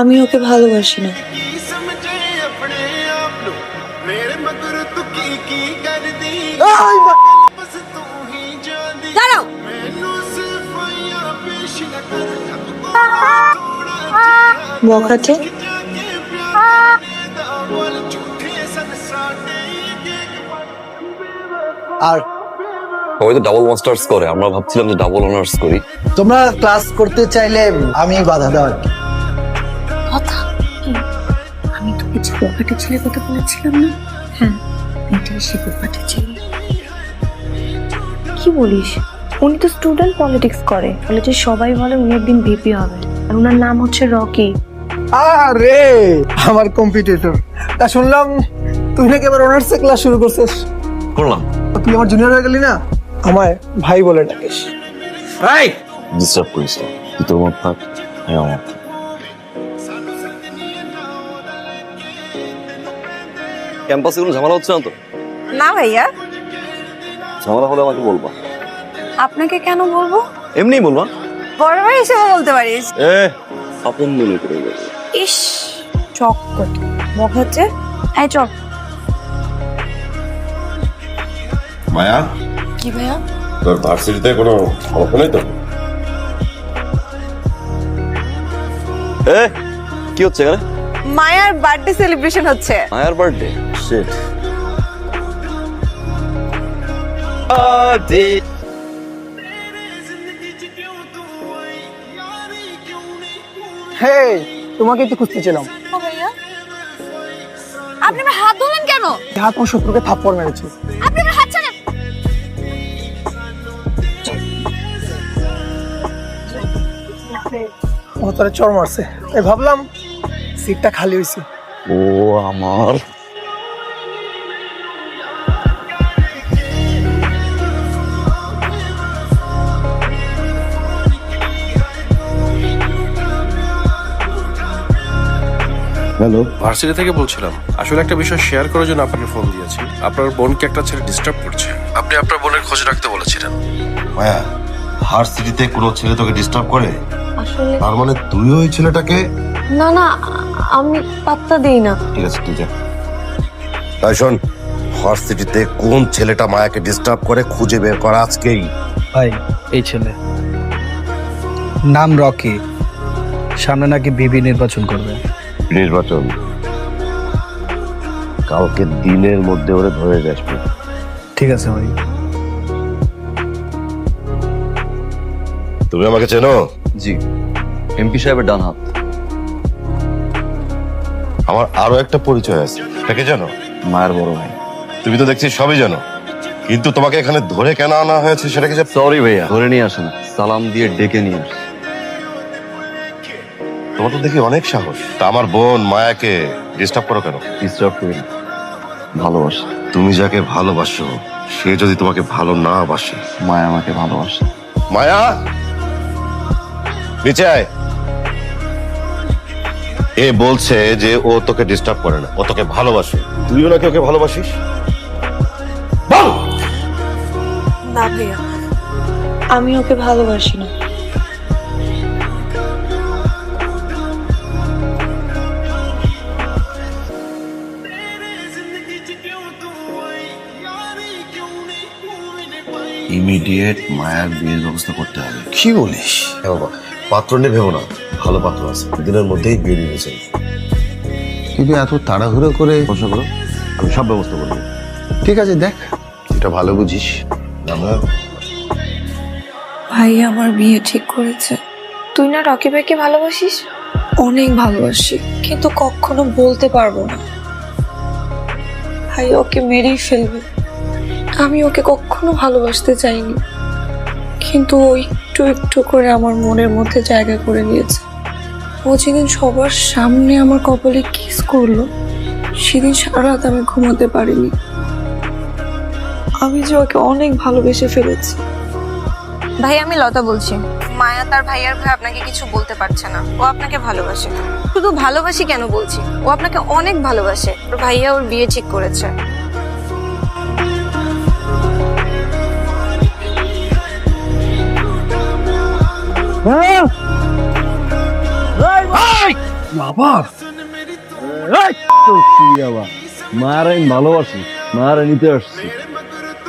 আমি ওকে ভালোবাসি না। বখাটে আর ওই তো ডাবল মাস্টার্স করে। আমরা ভাবছিলাম যে ডাবল অনার্স করি। তোমরা ক্লাস করতে চাইলে আমি বাধা দেওয়ার। কি? কথা আমি তোকে যে বোকাটা ছেলে কথা বলেছিলাম না? হ্যাঁ এটাই সে বোকাটা ছেলে। কি বলিস? উনি তো স্টুডেন্ট পলিটিক্স করে। কলেজে সবাই বলে উনি একদিন ভিপি হবে। আর ওনার নাম হচ্ছে রকি। আরে আমার কম্পিটিটর তা শুনলাম তুই নাকি এবার অনার্সে ক্লাস শুরু করছিস? করলাম। তুই আমার জুনিয়র হয়ে গেলি না? আমায় ভাই বলে ডাকিস। ডিস্টার্ব করিস না তুই তোর মত থাক আমি আমার ক্যাম্পাসে কোনো ঝামেলা হচ্ছে না তো? না ভাইয়া। ঝামেলা হলে আমাকে বলবা। আপনাকে কেন বলব? এমনিই বলবা। বড় ভাই হিসেবে বলতে পারিস। এ আপন মনে করে বলব। ইস চকট বখাচ্ছে এই চক মায়া? কি ভাইয়া? তোর ভার্সিটিতে কোনো সমস্যা নেই তো? এ কি হচ্ছে এখানে? মায়ার বার্থডে সেলিব্রেশন হচ্ছে। মায়ার বার্থডে? শিট হে তোমাকে তো খুঁজতেছিলাম আপনি আমার হাত ধরলেন কেন? হাত আমার শত্রুকে থাপ্পড় মেরেছে। আপনি আমার হাত ছাড়েন। তোরা চর মারছে তাই ভাবলাম সিটটা খালি হয়েছে ও আমার। হ্যালো ভার্সিটি থেকে বলছিলাম আসলে একটা বিষয় শেয়ার করার জন্য আপনাকে ফোন দিয়েছি। আপনার বোনকে একটা ছেলে ডিস্টার্ব করছে। আপনি আপনার বোনের খোঁজ রাখতে বলেছিলেন। মায়া ভার্সিটিতে কোনো ছেলে তোকে ডিস্টার্ব করে? আসলে তার মানে তুইও ওই ছেলেটাকে না না আমি পাত্তা দেই না। ঠিক আছে তুই যা। তাই শোন ভার্সিটিতে কোন ছেলেটা মায়াকে ডিস্টার্ব করে খুঁজে বের করা আজকেই। ভাই এই ছেলে। নাম রকি। সামনে নাকি বিবি নির্বাচন করবে। নির্বাচন? কালকে দিনের মধ্যে ওরে ধরে আসবে ঠিক আছে ভাই। তুমি আমাকে চেনো? জি। এমপি সাহেবের ডান হাত। আমার আরও একটা পরিচয় আছে। তাকে জানো? মায়ের বড় ভাই। তুমি তো দেখছি সবই জানো। কিন্তু তোমাকে এখানে ধরে কেন আনা হয়েছে সেটা কি সরি ভাইয়া ধরে নিয়ে আসেন সালাম দিয়ে ডেকে নিয়ে আসে। তোমার তো দেখি অনেক সাহস। তা আমার বোন মায়াকে ডিস্টার্ব করো কেন? ডিস্টার্ব করি না। ভালোবাসে। তুমি যাকে ভালোবাসো সে যদি তোমাকে ভালো না বাসে। মায়া আমাকে ভালোবাসে। মায়া! নিচে আয় এ বলছে যে ও তোকে ডিস্টার্ব করে না ও তোকে ভালোবাসে। তুইও নাকি ওকে ভালোবাসিস? বল! না ভাইয়া আমি ওকে ভালোবাসি না। ইমিডিয়েট মায়ার বিয়ের ব্যবস্থা করতে হবে। কি বলিস? বাবা। পাত্র নিয়ে ভেবো না। ভালো পাত্র আছে। দিনের মধ্যেই বিয়ে দিয়েছে কিন্তু এত তাড়াহুড়ো করে বসে করো আমি সব ব্যবস্থা করব ঠিক আছে দেখ। এটা ভালো বুঝিস। আমরা ভাই আমার বিয়ে ঠিক করেছে। তুই না রকি ভাইকে ভালোবাসিস? অনেক ভালোবাসি কিন্তু কখনো বলতে পারব না। ভাই ওকে মেরেই ফেলবে। আমি ওকে কখনো ভালোবাসতে চাইনি। কিন্তু ও একটু একটু করে আমার মনের মধ্যে জায়গা করে নিয়েছে। ও যেদিন সবার সামনে আমার কপালে কিস করল, সেদিন সারা রাত আমি ঘুমাতে পারিনি। আমি যে ওকে অনেক ভালোবেসে ফেলেছি। ভাই, আমি লতা বলছি। মায়া তার ভাইয়ার ভাই আপনাকে কিছু বলতে পারছে না। ও আপনাকে ভালোবাসে। শুধু ভালোবাসি কেন বলছি? ও আপনাকে অনেক ভালোবাসে। ওর ভাইয়া ওর বিয়ে ঠিক করেছে। ভালোবাসি মায়ের নিতে আসছি।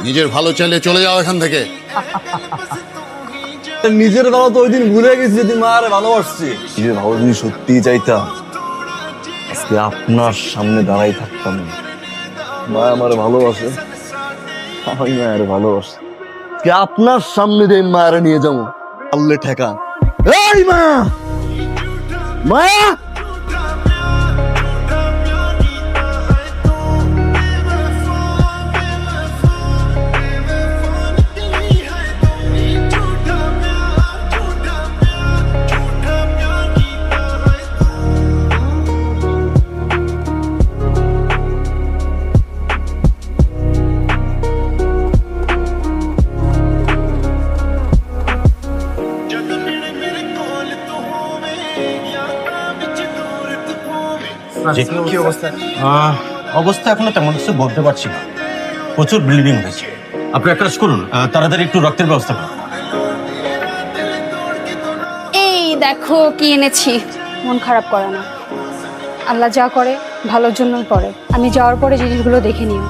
নিজের ভালো চাইলে চলে যাও এখান থেকে। নিজের ভালো তো ওই দিন ভুলে গেছি যদি মায়ের ভালোবাসছি। নিজের ভালো যদি সত্যি চাইতাম আজকে আপনার সামনে দাঁড়াই থাকতাম। মা আমার ভালোবাসে আমি মায়ের ভালোবাসে। আপনার সামনে দিয়ে মায়ের নিয়ে যাব। আল্লে ঠেকা। এই মা! মায়া! কি অবস্থা? অবস্থা এখনও তেমন কিছু বলতে পারছি না। প্রচুর ব্লিডিং হয়েছে। আপনি এক কাজ করুন আহ, তাড়াতাড়ি একটু রক্তের ব্যবস্থা করুন। এই দেখো কি এনেছি। মন খারাপ করে না। আল্লাহ যা করে ভালোর জন্যই করে। আমি যাওয়ার পরে জিনিসগুলো দেখে নিও।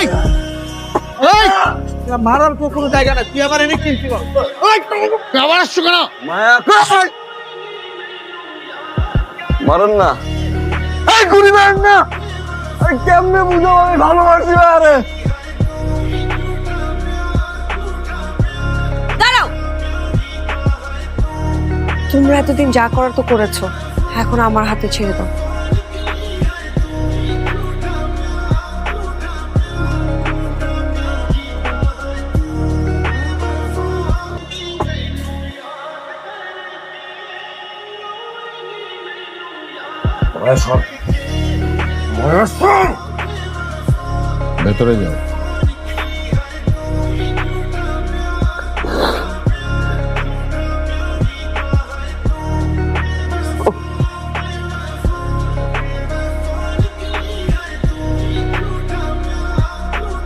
এই এই মারার কোনো জায়গা না তুই আমার এনে কিনছি আবার আসছো কেন? মায়া। না। এই গুলি মারেন না। কেমনে বুঝাবো আমি ভালোবাসি আরে? তোমরা এতদিন যা করার তো করেছ এখন আমার হাতে ছেড়ে দাও। ভেতরে যাও।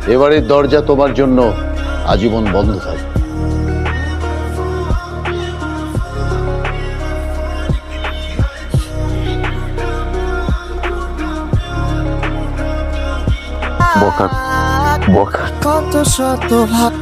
এবারের দরজা তোমার জন্য আজীবন বন্ধ থাকবে। বকাট বকাট কত শত ভাব